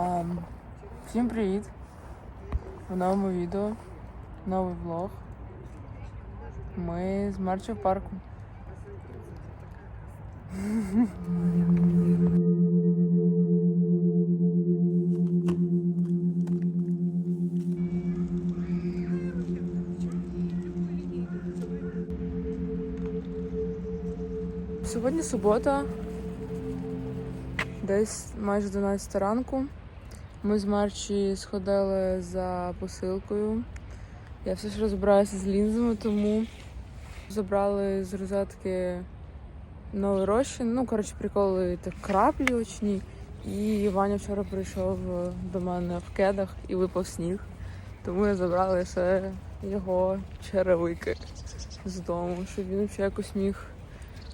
А, всім привіт! В новому відео, новий влог. Ми з Марчі в парку. Сьогодні субота, десь майже 12 ранку. Ми з Марчі сходили за посилкою. Я все ж розбираюся з лінзами, тому забрали з розетки новий розчин. Ну, коротше, приколи так краплі очні. І Ваня вчора прийшов до мене в кедах і випав сніг. Тому я забрала ще його черевики з дому, щоб він ще якось міг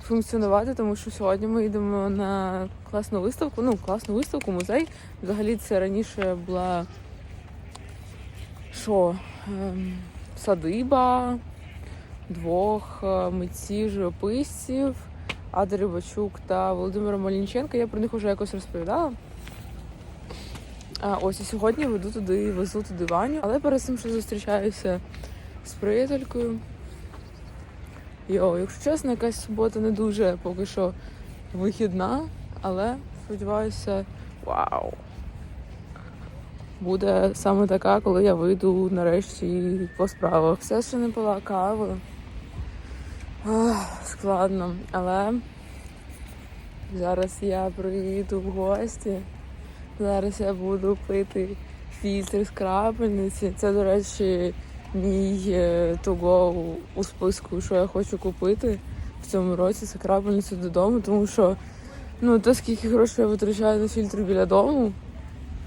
функціонувати, тому що сьогодні ми йдемо на класну виставку. Ну, класну виставку, музей. Взагалі це раніше була що? Ем, садиба двох е, митців живописців Ада Рибачук та Володимира Малінченка. Я про них вже якось розповідала. А, ось і сьогодні веду туди, везу туди Ваню, але перед цим що зустрічаюся з приятелькою. Йо, якщо чесно, якась субота не дуже поки що вихідна, але сподіваюся, вау! Буде саме така, коли я вийду нарешті по справах. Все ще не пила кави. Ах, складно, але зараз я приїду в гості. Зараз я буду пити фільтр з крапельниці. Це, до речі, мій е, to-go у списку, що я хочу купити в цьому році. Це крапельницю додому, тому що ну, то скільки грошей я витрачаю на фільтр біля дому,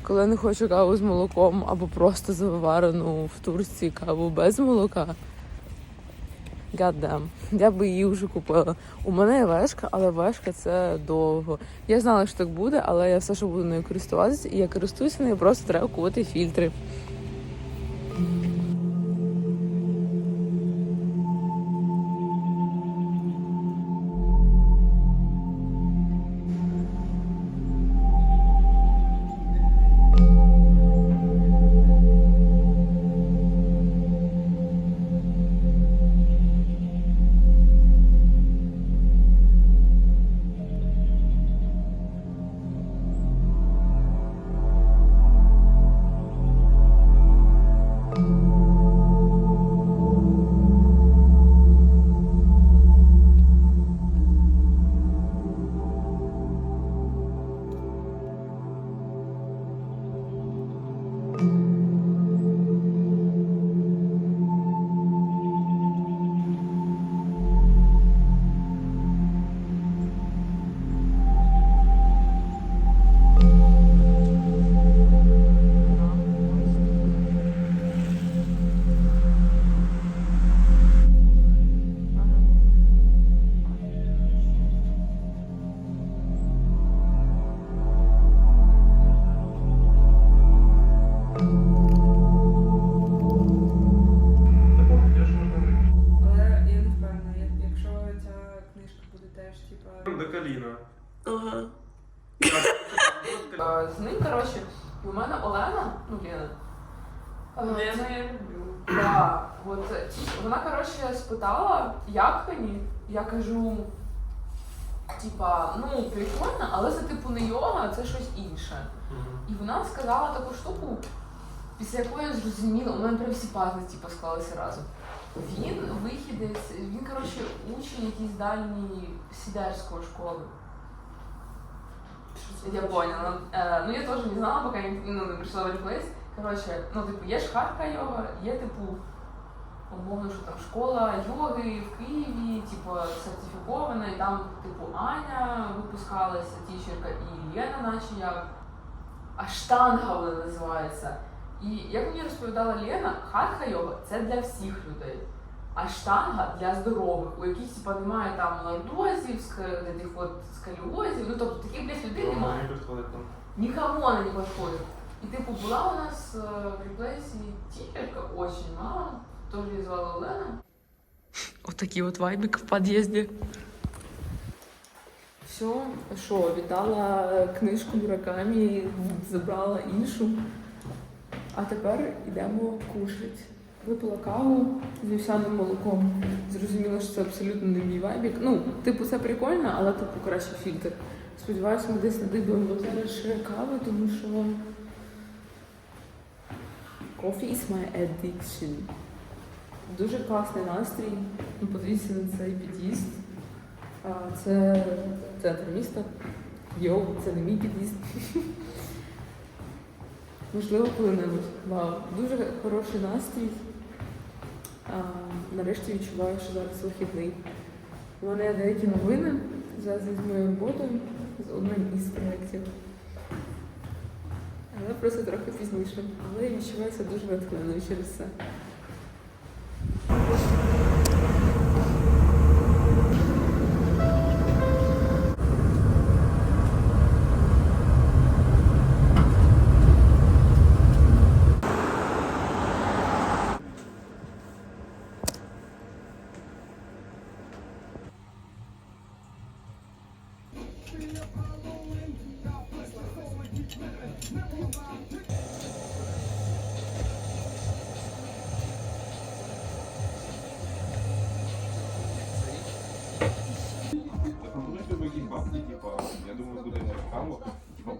коли не хочу каву з молоком або просто заварену в Турції каву без молока. Damn. Я би її вже купила. У мене є вешка, але вешка це довго. Я знала, що так буде, але я все ж буду нею користуватися, і я користуюся нею, просто треба купити фільтри. До коліна. Ага. З ним, коротше, у мене Олена, ну Лена. Лена я люблю. Да, от вона, коротше, спитала, як мені. Я кажу, типа, ну, прикольно, але це типу не йога, це щось інше. І вона сказала таку штуку, після якої я зрозуміла, у мене прям всі пазли типу, склалися разом. Він вихідець, він, коротше, учень якийсь дальній сідерської школи. Я поняла. Е, ну я теж не знала, поки я ну, не прийшла в реплейс. Коротше, ну типу, є ж хатка йога, є типу, умовно, що там школа йоги в Києві, типу, сертифікована, і там, типу, Аня випускалася, тічерка, і Лена, наче як. А штанга вона називається. І як мені розповідала Лена, хатка йога це для всіх людей. А штанга для здорових, у яких типа немає там лордозів, ск- от скаліозів, ну тобто таких блядь, людей немає. Никому она не подходит. И типу була у нас э, в реплейсі тіперка очень мало. Тоже її звали Олена. Вот такие вот вайбик в подъезде. Все, що, віддала книжку Муракамі, забрала іншу. А тепер йдемо кушать. Випила каву з вівсяним молоком. Зрозуміло, що це абсолютно не мій вайбік. Ну, типу, це прикольно, але типу краще фільтр. Сподіваюся, ми десь надибаємо зараз ще кави, тому що coffee is my addiction. Дуже класний настрій. Ну, подивіться на цей під'їзд. Це центр міста. Йоу, це не мій під'їзд. Можливо, коли-небудь. Вау, дуже хороший настрій. А, нарешті відчуваю, що зараз вихідний. У мене є деякі новини зв'язані з моєю роботою, з одним із проєктів. Але просто трохи пізніше. Але я відчуваюся дуже натхненою через це.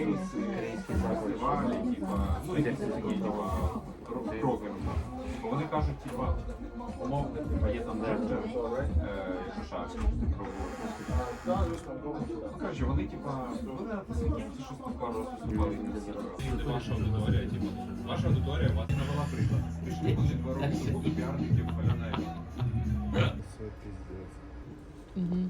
Типа курси, фестивалі, типа, ну, якісь такі, типа, ро- Бо вони кажуть, типа, умовно, типа, є там е, якщо шар, Коротше, вони, типа, вони на тисячі, щось там пару разів виступали. Ваша аудиторія, типу, ваша аудиторія вас Навела приклад. Прийшли вони два роки роботи піарників, А, як ви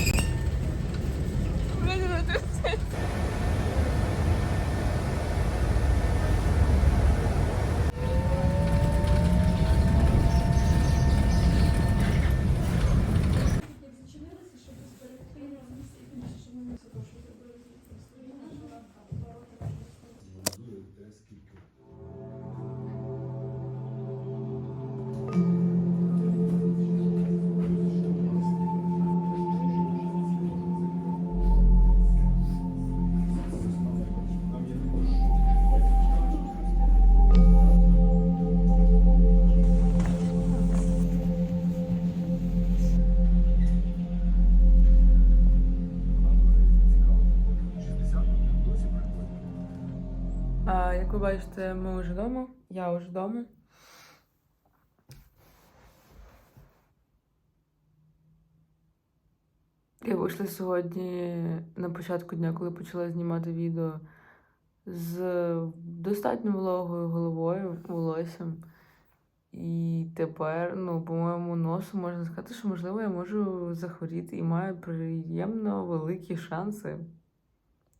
бачите, ми вже вдома. Я вже вдома. Я вийшла сьогодні на початку дня, коли почала знімати відео з достатньо вологою головою, волоссям. І тепер, ну, по моєму носу можна сказати, що можливо я можу захворіти і маю приємно великі шанси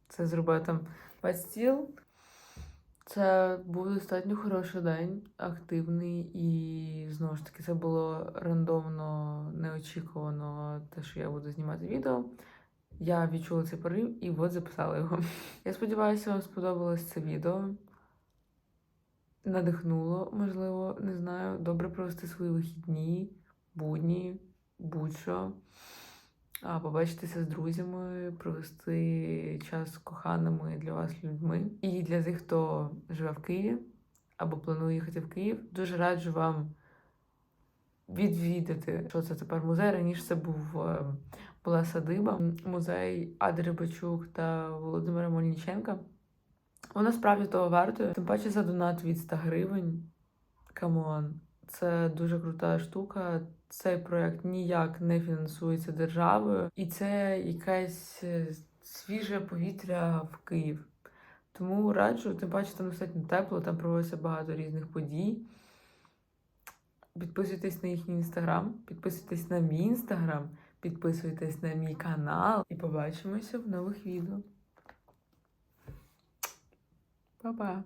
це зробити. Бастіл це був достатньо хороший день, активний, і знову ж таки це було рандомно, неочікувано, те, що я буду знімати відео. Я відчула цей порив і от записала його. Я сподіваюся, вам сподобалось це відео. Надихнуло, можливо, не знаю, добре провести свої вихідні, будні, будь-що. Побачитися з друзями, провести час з коханими для вас людьми. І для тих, хто живе в Києві або планує їхати в Київ, дуже раджу вам відвідати, що це тепер музей. Раніше це був е, була садиба, музей Ади Рибачук та Володимира Мельниченка. Вона справді того вартує. Тим паче за донат від 100 гривень. Камон, це дуже крута штука. Цей проект ніяк не фінансується державою, і це якесь е, свіже повітря в Київ. Тому раджу, тим паче там достатньо тепло, там проводиться багато різних подій. Підписуйтесь на їхній інстаграм, підписуйтесь на мій інстаграм, підписуйтесь на мій канал і побачимося в нових відео. Па-па!